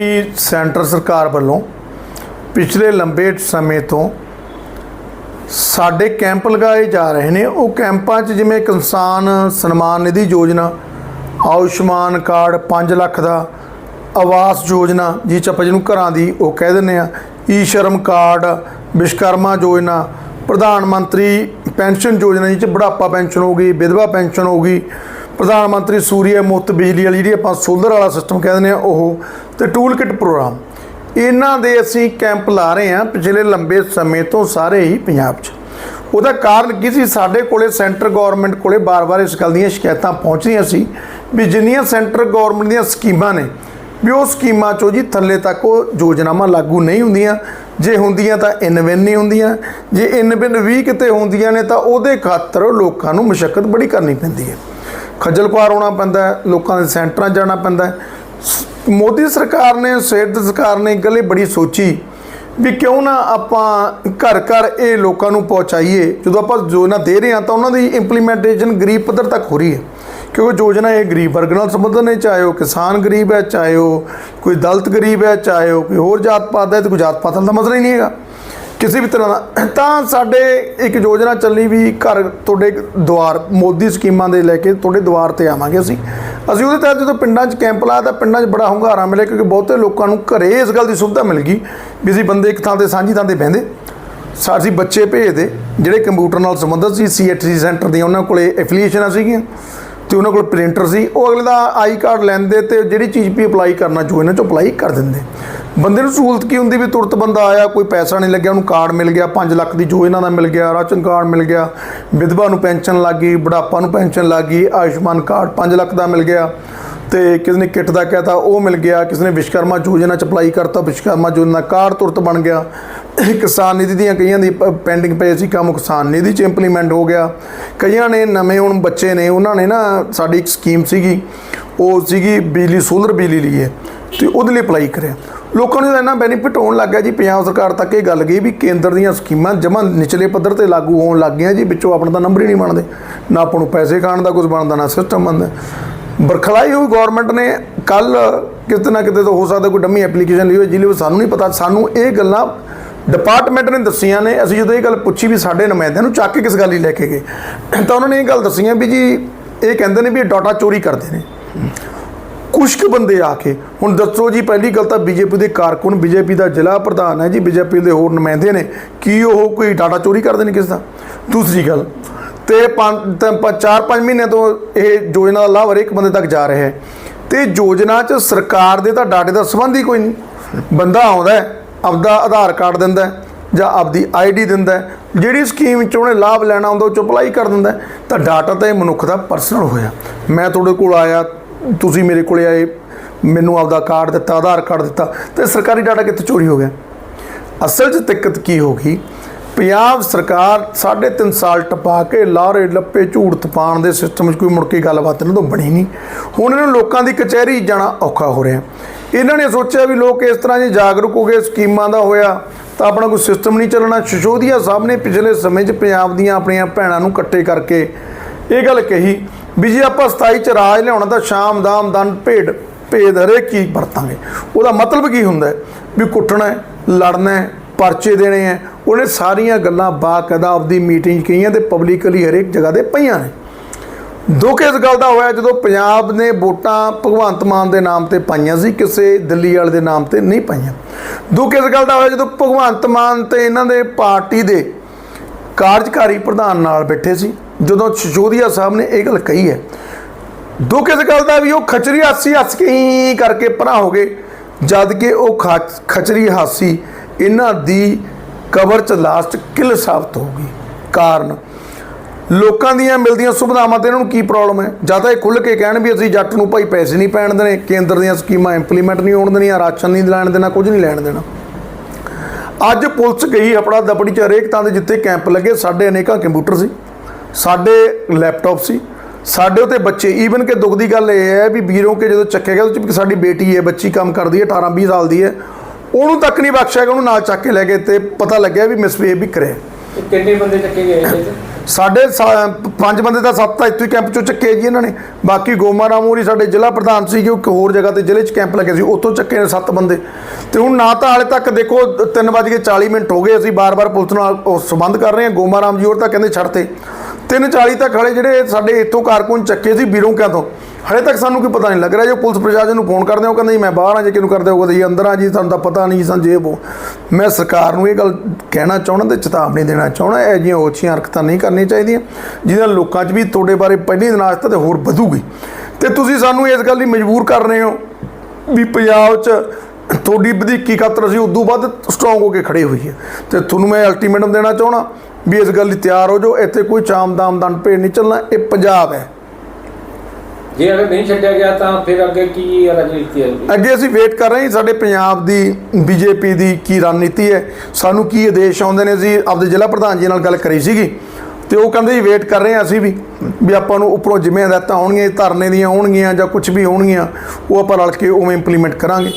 ਵੀ centre ਸਰਕਾਰ ਵੱਲੋਂ ਪਿਛਲੇ ਲੰਬੇ ਸਮੇਂ ਤੋਂ ਸਾਡੇ ਕੈਂਪ ਲਗਾਏ ਜਾ ਰਹੇ ਨੇ। ਉਹ ਕੈਂਪਾਂ 'ਚ ਜਿਵੇਂ ਕਿਸਾਨ ਸਨਮਾਨ ਨਿਧੀ ਯੋਜਨਾ, ਆਯੁਸ਼ਮਾਨ ਕਾਰਡ 5 ਲੱਖ ਦਾ ਆਵਾਸ ਯੋਜਨਾ ਜਿਹ 'ਚ ਆਪਾਂ ਜਿਹਨੂੰ ਘਰਾਂ ਦੀ ਉਹ ਕਹਿ ਦਿੰਦੇ ਆ ਈ ਸ਼ਰਮ ਕਾਰਡ, ਵਿਸ਼ਕਰਮਾ ਯੋਜਨਾ, ਪ੍ਰਧਾਨ ਮੰਤਰੀ ਪੈਨਸ਼ਨ ਯੋਜਨਾ ਜਿਹ 'ਚ ਬੁਢਾਪਾ ਪੈਨਸ਼ਨ ਹੋ ਗਈ, ਵਿਧਵਾ ਪੈਨਸ਼ਨ ਹੋ ਗਈ ਪ੍ਰਧਾਨ ਮੰਤਰੀ ਸੂਰਿਆ ਮੁਫਤ ਬਿਜਲੀ ਵਾਲੀ ਜਿਹੜੀ ਆਪਾਂ ਸੋਲਰ ਵਾਲਾ ਸਿਸਟਮ ਕਹਿ ਦਿੰਦੇ ਆ ਉਹ ਤੇ ਟੂਲ ਕਿਟ ਪ੍ਰੋਗਰਾਮ ਇਹਨਾਂ ਦੇ ਅਸੀਂ ਕੈਂਪ ਲਾ ਰਹੇ ਹਾਂ ਪਿਛਲੇ ਲੰਬੇ ਸਮੇਂ ਤੋਂ ਸਾਰੇ ਹੀ ਪੰਜਾਬ 'ਚ। ਉਹਦਾ ਕਾਰਨ ਕੀ ਸੀ? ਸਾਡੇ ਕੋਲੇ ਸੈਂਟਰ ਗਵਰਨਮੈਂਟ ਕੋਲੇ ਬਾਰ-ਬਾਰ ਇਸ ਗੱਲ ਦੀਆਂ ਸ਼ਿਕਾਇਤਾਂ ਪਹੁੰਚਦੀਆਂ ਸੀ ਵੀ ਜਿੰਨੀਆਂ ਸੈਂਟਰ ਗਵਰਨਮੈਂਟ ਦੀਆਂ ਸਕੀਮਾਂ ਨੇ, ਵੀ ਉਹ ਸਕੀਮਾਂ 'ਚੋਂ ਜੀ ਥੱਲੇ ਤੱਕ ਉਹ ਯੋਜਨਾਵਾਂ ਲਾਗੂ ਨਹੀਂ ਹੁੰਦੀਆਂ। ਜੇ ਹੁੰਦੀਆਂ ਤਾਂ ਇਨਵਿਨ ਨਹੀਂ ਹੁੰਦੀਆਂ। ਜੇ ਇਨਵਿਨ ਵੀ ਕਿਤੇ ਹੁੰਦੀਆਂ ਨੇ ਤਾਂ ਉਹਦੇ ਖਾਤਰ ਲੋਕਾਂ ਨੂੰ ਮੁਸ਼ਕਲ ਬੜੀ ਕਰਨੀ ਪੈਂਦੀ ਹੈ। ਖੱਜਲ ਖੁਆਰ ਹੋਣਾ ਪੈਂਦਾ ਹੈ, ਲੋਕਾਂ ਦੇ ਸੈਂਟਰਾਂ ਜਾਣਾ ਪੈਂਦਾ ਹੈ। ਸ- ਮੋਦੀ ਸਰਕਾਰ ਨੇ ਸੇਠ ਸਰਕਾਰ ਨੇ ਇੱਕ ਗੱਲ ਇਹ ਬੜੀ ਸੋਚੀ ਵੀ ਕਿਉਂ ਨਾ ਆਪਾਂ ਘਰ ਘਰ ਇਹ ਲੋਕਾਂ ਨੂੰ ਪਹੁੰਚਾਈਏ। ਜਦੋਂ ਆਪਾਂ ਯੋਜਨਾ ਦੇ ਰਹੇ ਹਾਂ ਤਾਂ ਉਹਨਾਂ ਦੀ ਇੰਪਲੀਮੈਂਟੇਸ਼ਨ ਗਰੀਬ ਪੱਧਰ ਤੱਕ ਹੋ ਰਹੀ ਹੈ। ਕਿਉਂਕਿ ਯੋਜਨਾ ਇਹ ਗਰੀਬ ਵਰਗ ਨਾਲ ਸੰਬੰਧਿਤ ਨੇ, ਚਾਹੇ ਉਹ ਕਿਸਾਨ ਗਰੀਬ ਹੈ, ਚਾਹੇ ਉਹ ਕੋਈ ਦਲਤ ਗਰੀਬ ਹੈ, ਚਾਹੇ ਉਹ ਕੋਈ ਹੋਰ ਜਾਤ ਪਾਤ ਦਾ ਹੈ, ਤੇ ਕੋਈ ਜਾਤ ਪਾਤ ਦਾ ਮਸਲਾ ਹੀ ਨਹੀਂ ਹੈਗਾ। ਕਿਸੇ ਵੀ ਤਰ੍ਹਾਂ ਦਾ। ਤਾਂ ਸਾਡੇ ਇੱਕ ਯੋਜਨਾ ਚੱਲਣੀ ਵੀ ਘਰ ਤੁਹਾਡੇ ਦੁਆਰ, ਮੋਦੀ ਸਕੀਮਾਂ ਦੇ ਲੈ ਕੇ ਤੁਹਾਡੇ ਦੁਆਰ ਤੇ ਆਵਾਂਗੇ ਅਸੀਂ। ਅਸੀਂ ਉਹਦੇ ਤਹਿਤ ਜਦੋਂ ਪਿੰਡਾਂ 'ਚ ਕੈਂਪ ਲਾਇਆ ਤਾਂ ਪਿੰਡਾਂ 'ਚ ਬੜਾ ਹੁੰਗਾਰਾ ਮਿਲਿਆ ਕਿਉਂਕਿ ਬਹੁਤੇ ਲੋਕਾਂ ਨੂੰ ਘਰੇ ਇਸ ਗੱਲ ਦੀ ਸੁਵਿਧਾ ਮਿਲ ਗਈ ਵੀ ਅਸੀਂ ਬੰਦੇ ਇੱਕ ਥਾਂ ਤੇ, ਸਾਂਝੀ ਥਾਂ ਤੇ ਬਹਿੰਦੇ। ਸਾਡੀ ਬੱਚੇ ਭੇਜਦੇ, ਜਿਹੜੇ ਕੰਪਿਊਟਰ ਨਾਲ ਸੰਬੰਧਿਤ ਸੀ ਸੀਐਚਸੀ ਸੈਂਟਰ ਦੀਆਂ, ਉਹਨਾਂ ਕੋਲੇ ਐਫੀਲੀਏਸ਼ਨਾਂ ਸੀਗੀਆਂ ਤੇ ਉਹਨਾਂ ਕੋਲ ਪ੍ਰਿੰਟਰ ਸੀ। ਉਹ ਅਗਲੇ ਦਾ ਆਈ ਕਾਰਡ ਲੈਂਦੇ ਤੇ ਜਿਹੜੀ ਚੀਜ਼ ਵੀ ਅਪਲਾਈ ਕਰਨਾ ਚਾਹੁੰਦੇ ਇਹਨਾਂ ਚੋਂ ਅਪਲਾਈ ਕਰ ਦਿੰਦੇ। ਬੰਦੇ ਨੂੰ ਸਹੂਲਤ ਕੀ ਹੁੰਦੀ ਵੀ ਤੁਰਤ ਬੰਦਾ ਆਇਆ, ਕੋਈ ਪੈਸਾ ਨਹੀਂ ਲੱਗਿਆ, ਉਹਨੂੰ ਕਾਰਡ ਮਿਲ ਗਿਆ 5 ਲੱਖ ਦੀ ਜੋ ਇਹਨਾਂ ਦਾ ਮਿਲ ਗਿਆ, ਰਾਸ਼ਨ ਕਾਰਡ ਮਿਲ ਗਿਆ, ਵਿਧਵਾ ਨੂੰ ਪੈਨਸ਼ਨ ਲੱਗ ਗਈ, ਬੁਢਾਪਾ ਨੂੰ ਪੈਨਸ਼ਨ ਲੱਗ ਗਈ, ਆਯੁਸ਼ਮਾਨ ਕਾਰਡ 5 ਲੱਖ ਦਾ ਮਿਲ ਗਿਆ ਤੇ ਕਿਸੇ ਨੇ ਕਿੱਟ ਦਾ ਕਹਿਤਾ, ਉਹ ਮਿਲ ਗਿਆ, ਕਿਸੇ ਨੇ ਵਿਸ਼ਕਰਮਾ ਯੋਜਨਾ ਚ ਅਪਲਾਈ ਕਰਤਾ ਵਿਸ਼ਕਰਮਾ ਯੋਜਨਾ ਕਾਰਡ ਤੁਰਤ ਬਣ ਗਿਆ। ਕਿਸਾਨ ਨਿਧੀ ਦੀਆਂ ਕਈਆਂ ਦੀ ਪੈਂਡਿੰਗ ਪਏ ਸੀ ਕੰਮ, ਕਿਸਾਨ ਨਿਧੀ ਚ ਇੰਪਲੀਮੈਂਟ ਹੋ ਗਿਆ। ਕਈਆਂ ਨੇ ਨਵੇਂ ਹੁਣ ਬੱਚੇ ਨੇ, ਉਹਨਾਂ ਨੇ ਨਾ ਸਾਡੀ ਇੱਕ ਸਕੀਮ ਸੀਗੀ, ਉਹ ਸੀਗੀ ਬਿਜਲੀ ਸੋਲਰ ਬਿਜਲੀ ਲਈ ਹੈ ਤੇ ਉਹਦੇ ਲਈ ਅਪਲਾਈ ਕਰਿਆ। ਲੋਕਾਂ ਨੂੰ ਤਾਂ ਇੰਨਾ ਬੈਨੀਫਿਟ ਹੋਣ ਲੱਗ ਗਿਆ ਜੀ, ਪੰਜਾਬ ਸਰਕਾਰ ਤੱਕ ਇਹ ਗੱਲ ਗਈ ਵੀ ਕੇਂਦਰ ਦੀਆਂ ਸਕੀਮਾਂ ਜਮਾਂ ਨਿਚਲੇ ਪੱਧਰ ਤੇ ਲਾਗੂ ਹੋਣ ਲੱਗ ਗਈਆਂ ਜੀ, ਵਿੱਚੋਂ ਆਪਣਾ ਤਾਂ ਨੰਬਰ ਹੀ ਨਹੀਂ ਬਣਦੇ। ਨਾ ਆਪਾਂ ਨੂੰ ਪੈਸੇ ਖਾਣ ਦਾ ਕੁਝ ਬਣਦਾ, ਨਾ ਸਿਸਟਮ ਬਣਦਾ। ਬਰਖਲਾਈ ਹੋਈ ਗਵਰਨਮੈਂਟ ਨੇ ਕੱਲ ਕਿਤੇ ਨਾ ਕਿਤੇ ਤਾਂ ਹੋ ਸਕਦਾ ਕੋਈ ਡੰਮੀ ਐਪਲੀਕੇਸ਼ਨ ਲਈ ਹੋਈ ਜਿਹਦੇ ਵਿੱਚ ਸਾਨੂੰ ਨਹੀਂ ਪਤਾ। ਸਾਨੂੰ ਇਹ ਗੱਲਾਂ ਡਿਪਾਰਟਮੈਂਟ ਨੇ ਦੱਸੀਆਂ ਨੇ। ਅਸੀਂ ਜਦੋਂ ਇਹ ਗੱਲ ਪੁੱਛੀ ਵੀ ਸਾਡੇ ਨੁਮਾਇੰਦਿਆਂ ਨੂੰ ਚੱਕ ਕੇ ਕਿਸ ਗੱਲ ਲਈ ਲੈ ਕੇ ਗਏ, ਤਾਂ ਉਹਨਾਂ ਨੇ ਇਹ ਗੱਲ ਦੱਸੀਆਂ ਵੀ ਜੀ, ਇਹ ਕਹਿੰਦੇ ਨੇ ਵੀ ਇਹ ਡਾਟਾ ਚੋਰੀ ਕਰਦੇ ਨੇ। ਕੁਝ ਕੁ ਬੰਦੇ ਆ ਕੇ। ਹੁਣ ਦੱਸੋ ਜੀ ਪਹਿਲੀ ਗੱਲ ਤਾਂ ਬੀਜੇਪੀ ਦੇ ਕਾਰਕੁਨ ਬੀਜੇਪੀ ਦਾ ਜ਼ਿਲ੍ਹਾ ਪ੍ਰਧਾਨ ਹੈ ਜੀ ਬੀਜੇਪੀ ਦੇ ਹੋਰ ਨੁਮਾਇੰਦੇ ਨੇ। ਕੀ ਉਹ ਕੋਈ ਡਾਟਾ ਚੋਰੀ ਕਰਦੇ ਨੇ ਕਿਸ ਦਾ ਦੂਸਰੀ ਗੱਲ ਤੇ ਪੰਜ ਤਾਂ ਪ- ਚਾਰ ਪੰਜ ਮਹੀਨੇ ਤੋਂ ਇਹ ਯੋਜਨਾ ਦਾ ਲਾਭ ਹਰੇਕ ਬੰਦੇ ਤੱਕ ਜਾ ਰਿਹਾ ਹੈ। ਤੇ ਯੋਜਨਾ 'ਚ ਸਰਕਾਰ ਦੇ ਤਾਂ ਡਾਟੇ ਦਾ ਸੰਬੰਧ ਹੀ ਕੋਈ ਨਹੀਂ। ਬੰਦਾ ਆਉਂਦਾ ਹੈ, ਆਪਦਾ ਆਧਾਰ ਕਾਰਡ ਦਿੰਦਾ ਹੈ ਜਾਂ ਆਪਦੀ ਆਈਡੀ ਦਿੰਦਾ ਹੈ। ਜਿਹੜੀ ਸਕੀਮ 'ਚ ਉਹਨੇ ਲਾਭ ਲੈਣਾ ਹੁੰਦਾ ਉਹ 'ਚ ਅਪਲਾਈ ਕਰ ਦਿੰਦਾ ਤਾਂ ਡਾਟਾ ਤਾਂ ਇਹ ਮਨੁੱਖ ਦਾ ਪਰਸਨਲ ਹੋਇਆ। ਮੈਂ ਤੁਹਾਡੇ ਕੋਲ ਆਇਆ ਤੁਸੀਂ ਮੇਰੇ ਕੋਲੇ ਆਏ, ਮੈਨੂੰ ਆਪਦਾ ਕਾਰਡ ਦਿੱਤਾ, ਆਧਾਰ ਕਾਰਡ ਦਿੱਤਾ, ਤੇ ਸਰਕਾਰੀ ਡਾਟਾ ਕਿੱਥੇ ਚੋਰੀ ਹੋ ਗਿਆ? ਅਸਲ 'ਚ ਦਿੱਕਤ ਕੀ ਹੋ ਗਈ? ਪੰਜਾਬ ਸਰਕਾਰ 3.5 ਸਾਲ ਟਪਾ ਕੇ ਲਾਰੇ ਲੱਪੇ ਝੂਠ ਤਪਾਣ ਦੇ ਸਿਸਟਮ 'ਚ ਕੋਈ ਮੁੜ ਕੇ ਗੱਲਬਾਤ ਇਹਨਾਂ ਤੋਂ ਬਣੀ ਨਹੀਂ। ਹੁਣ ਇਹਨਾਂ ਨੂੰ ਲੋਕਾਂ ਦੀ ਕਚਹਿਰੀ ਜਾਣਾ ਔਖਾ ਹੋ ਰਿਹਾ। ਇਹਨਾਂ ਨੇ ਸੋਚਿਆ ਵੀ ਲੋਕ ਇਸ ਤਰ੍ਹਾਂ ਜੇ ਜਾਗਰੂਕ ਹੋ ਗਏ, ਸਕੀਮਾਂ ਦਾ ਹੋਇਆ, ਤਾਂ ਆਪਣਾ ਕੋਈ ਸਿਸਟਮ ਨਹੀਂ ਚੱਲਣਾ। ਸ਼ਸ਼ੋਦੀਆ ਸਾਹਿਬ ਨੇ ਪਿਛਲੇ ਸਮੇਂ 'ਚ ਪੰਜਾਬ ਦੀਆਂ ਆਪਣੀਆਂ ਭੈਣਾਂ ਨੂੰ ਇਕੱਠੇ ਕਰਕੇ ਇਹ ਗੱਲ ਕਹੀ ਵੀ ਜੇ ਆਪਾਂ 27 ਚ ਰਾਜ ਲਿਆਉਣਾ ਤਾਂ ਸ਼ਾਮ, ਦਾਮ, ਦਨ, ਭੇਡ, ਭੇਦ ਹਰੇਕ ਚੀਜ਼ ਵਰਤਾਂਗੇ। ਉਹਦਾ ਮਤਲਬ ਕੀ ਹੁੰਦਾ ਵੀ ਕੁੱਟਣਾ ਲੜਨਾ ਪਰਚੇ ਦੇਣੇ ਹੈ। ਉਹਨੇ ਸਾਰੀਆਂ ਗੱਲਾਂ ਬਾਕਾਇਦਾ ਆਪਦੀ ਮੀਟਿੰਗ ਕਹੀਆਂ ਤੇ ਪਬਲਿਕਲੀ ਹਰੇਕ ਜਗ੍ਹਾ ਤੇ ਪਈਆਂ ਨੇ। ਦੁੱਖ ਇਸ ਗੱਲ ਦਾ ਹੋਇਆ ਜਦੋਂ ਪੰਜਾਬ ਨੇ ਵੋਟਾਂ ਭਗਵੰਤ ਮਾਨ ਦੇ ਨਾਮ ਤੇ ਪਾਈਆਂ ਸੀ, ਕਿਸੇ ਦਿੱਲੀ ਵਾਲੇ ਦੇ ਨਾਮ ਤੇ ਨਹੀਂ ਪਾਈਆਂ। ਦੁੱਖ ਇਸ ਗੱਲ ਦਾ ਹੋਇਆ ਜਦੋਂ ਭਗਵੰਤ ਮਾਨ ਤੇ ਇਹਨਾਂ ਦੇ ਪਾਰਟੀ ਦੇ ਕਾਰਜਕਾਰੀ ਪ੍ਰਧਾਨ ਨਾਲ ਬੈਠੇ ਸੀ। ਜਦੋਂ ਸ਼ਸ਼ੋਦੀਆ ਸਾਹਿਬ ਨੇ ਇਹ ਗੱਲ ਕਹੀ ਹੈ, ਦੁੱਖ ਇਸ ਗੱਲ ਦਾ ਵੀ ਉਹ ਖਚਰੀ ਹਾਸੀ ਹੱਸ ਕੇ ਹੀ ਕਰਕੇ ਪਰਾਂ ਹੋ ਗਏ, ਜਦ ਕਿ ਉਹ ਖਚ- ਖਚਰੀ ਹਾਸੀ ਇਹਨਾਂ ਦੀ ਕਬਰ ਚ ਲਾਸਟ ਕਿਲ ਸਾਬਤ ਹੋ ਗਈ। ਕਾਰਨ, ਲੋਕਾਂ ਦੀਆਂ ਮਿਲਦੀਆਂ ਸੁਵਿਧਾਵਾਂ ਤੇ ਇਹਨਾਂ ਨੂੰ ਕੀ ਪ੍ਰੋਬਲਮ ਹੈ? ਜਾਂ ਤਾਂ ਇਹ ਖੁੱਲ੍ਹ ਕੇ ਕਹਿਣ ਵੀ ਅਸੀਂ ਜੱਟ ਨੂੰ ਭਾਈ ਪੈਸੇ ਨਹੀਂ ਪੈਣ ਦੇਣੇ, ਕੇਂਦਰ ਦੀਆਂ ਸਕੀਮਾਂ ਇੰਪਲੀਮੈਂਟ ਨਹੀਂ ਹੋਣ ਦੇਣੀਆਂ, ਰਾਸ਼ਨ ਨਹੀਂ ਲੈਣ ਦੇਣਾ, ਕੁਝ ਨਹੀਂ ਲੈਣ ਦੇਣਾ। ਅੱਜ ਪੁਲਿਸ ਗਈ ਆਪਣਾ ਦਪੜੀ ਚ ਹਰੇਕ ਤਾਂ ਦੇ ਜਿੱਥੇ ਕੈਂਪ ਲੱਗੇ, ਸਾਡੇ ਅਨੇਕਾਂ ਕੰਪਿਊਟਰ ਸੀ। ਸਾਡੇ ਲੈਪਟਾਪ ਸੀ। ਸਾਡੇ ਉਤੇ ਬੱਚੇ ਈਵਨ ਕਿ ਦੁੱਖ ਦੀ ਗੱਲ ਇਹ ਹੈ ਵੀ ਵੀਰੋਂ ਕੇ ਜਦੋਂ ਚੱਕਿਆ ਗਿਆ ਉਹਦੇ ਚ ਸਾਡੀ ਬੇਟੀ ਹੈ ਬੱਚੀ ਕੰਮ ਕਰਦੀ ਹੈ 18 20 ਸਾਲ ਦੀ ਹੈ। ਉਹਨੂੰ ਤੱਕ ਨਹੀਂ ਬਖਸ਼ਿਆ ਗਿਆ ਉਹਨੂੰ ਨਾਲ ਚੱਕ ਕੇ ਲੈ ਗਏ ਤੇ ਪਤਾ ਲੱਗਿਆ ਵੀ ਮਿਸਬੀਹੇਵ ਵੀ ਕਰਿਆ ਤੇ ਕਿੰਨੇ ਬੰਦੇ ਚੱਕੇ ਗਏ ਇਹਦੇ ਸਾਡੇ ਪੰਜ ਬੰਦੇ ਦਾ ਸੱਤ ਤਾਂ ਇੱਥੇ ਕੈਂਪ ਚੋਂ ਚੱਕੇ ਜੀ ਇਹਨਾਂ ਨੇ। ਬਾਕੀ ਗੋਮਾ ਰਾਮੂਰੀ ਸਾਡੇ ਜ਼ਿਲ੍ਹਾ ਪ੍ਰਧਾਨ ਸੀ ਕਿ ਹੋਰ ਜਗ੍ਹਾ ਤੇ ਜ਼ਿਲ੍ਹੇ 'ਚ ਕੈਂਪ ਲੱਗਿਆ ਸੀ ਉੱਥੋਂ ਚੱਕੇ ਨੇ ਸੱਤ ਬੰਦੇ। ਤੇ ਹੁਣ ਨਾ ਤਾਂ ਹਾਲੇ ਤੱਕ ਦੇਖੋ 3:40 ਮਿੰਟ ਹੋ ਗਏ ਅਸੀਂ ਬਾਰ-ਬਾਰ ਪੁਲਿਸ ਨਾਲ ਉਹ ਸੰਬੰਧ ਕਰ ਰਹੇ ਹਾਂ। ਗੋਮਾ ਰਾਮ ਜੀ ਹੋਰ ਤਾਂ ਕਹਿੰਦੇ ਛੱਡਤੇ 3:40 ਤੱਕ ਹਲੇ ਜਿਹੜੇ ਸਾਡੇ ਇੱਥੋਂ ਕਾਰਕੁਨ ਚੱਕੇ ਸੀ ਬਿਰੋਂਕਿਆਂ ਤੋਂ, ਹਲੇ ਤੱਕ ਸਾਨੂੰ ਕੋਈ ਪਤਾ ਨਹੀਂ ਲੱਗ ਰਿਹਾ। ਜੇ ਪੁਲਿਸ ਪ੍ਰਸ਼ਾਸਨ ਨੂੰ ਫੋਨ ਕਰਦੇ ਆ ਉਹ ਕਹਿੰਦੇ ਜੀ, ਮੈਂ ਬਾਹਰ ਆ, ਜੇ ਕਿਹਨੂੰ ਕਰਦੇ ਹੋਗਾ ਜੀ, ਅੰਦਰ ਆ ਜੀ, ਸਾਨੂੰ ਤਾਂ ਪਤਾ ਨਹੀਂ ਸਾਨੂੰ ਜੇ ਉਹ ਮੈਂ ਸਰਕਾਰ ਨੂੰ ਇਹ ਗੱਲ ਕਹਿਣਾ ਚਾਹੁੰਦਾ ਤੇ ਚੇਤਾਵਨੀ ਦੇਣਾ ਚਾਹੁੰਦਾ, ਇਹ ਜਿਹੀਆਂ ਓਛੀਆਂ ਹਰਕਤਾਂ ਨਹੀਂ ਕਰਨੀਆਂ ਚਾਹੀਦੀਆਂ, ਜਿਹਨਾਂ ਲੋਕਾਂ 'ਚ ਵੀ ਤੁਹਾਡੇ ਬਾਰੇ ਪਹਿਲੀ ਦਿਨਾਸ਼ਤਾ ਤੇ ਹੋਰ ਵਧੂਗੀ। ਤੇ ਤੁਸੀਂ ਸਾਨੂੰ ਇਸ ਗੱਲ ਲਈ ਮਜਬੂਰ ਕਰ ਰਹੇ ਹੋ ਵੀ ਪੰਜਾਬ 'ਚ ਤੁਹਾਡੀ ਵਧੀਕੀ ਖਾਤਰ ਅਸੀਂ ਉਦੋਂ ਵੱਧ ਸਟਰੋਂਗ ਹੋ ਕੇ ਖੜੇ ਹੋਈਏ ਤੇ ਤੁਹਾਨੂੰ ਮੈਂ ਅਲਟੀਮੇਟਮ ਦੇਣਾ ਚਾਹਣਾ ਵੀ ਇਸ ਗੱਲ ਲਈ ਤਿਆਰ ਹੋ ਜਾਓ। ਇੱਥੇ ਕੋਈ ਚਾਮ ਦਾਮ ਦੰਡ ਭੇਡ ਨਹੀਂ ਚੱਲਣਾ ਇਹ ਪੰਜਾਬ ਹੈ। ਜੇ ਅਗਰ ਨਹੀਂ ਛੱਡਿਆ ਗਿਆ ਤਾਂ ਫਿਰ ਅੱਗੇ ਕੀ ਰਣਨੀਤੀ ਹੈ? ਅੱਗੇ ਅਸੀਂ ਵੇਟ ਕਰ ਰਹੇ ਹਾਂ। ਸਾਡੇ ਪੰਜਾਬ ਦੀ ਬੀਜੇਪੀ ਦੀ ਕੀ ਰਣਨੀਤੀ ਹੈ ਸਾਨੂੰ ਕੀ ਆਦੇਸ਼ ਆਉਂਦੇ ਨੇ ਅਸੀਂ ਆਪਦੇ ਜ਼ਿਲ੍ਹਾ ਪ੍ਰਧਾਨ ਜੀ ਨਾਲ ਗੱਲ ਕਰੀ ਸੀਗੀ। ਤੇ ਉਹ ਕਹਿੰਦੇ ਜੀ ਵੇਟ ਕਰ ਰਹੇ ਹਾਂ ਅਸੀਂ ਵੀ ਵੀ ਆਪਾਂ ਨੂੰ ਉੱਪਰੋਂ ਜਿਵੇਂ ਹਦਾਇਤਾਂ ਆਉਣਗੀਆਂ ਧਰਨੇ ਦੀਆਂ ਹੋਣਗੀਆਂ ਜਾਂ ਕੁਝ ਵੀ ਹੋਣਗੀਆਂ ਉਹ ਆਪਾਂ ਰਲ ਕੇ ਉਵੇਂ ਇੰਪਲੀਮੈਂਟ ਕਰਾਂਗੇ।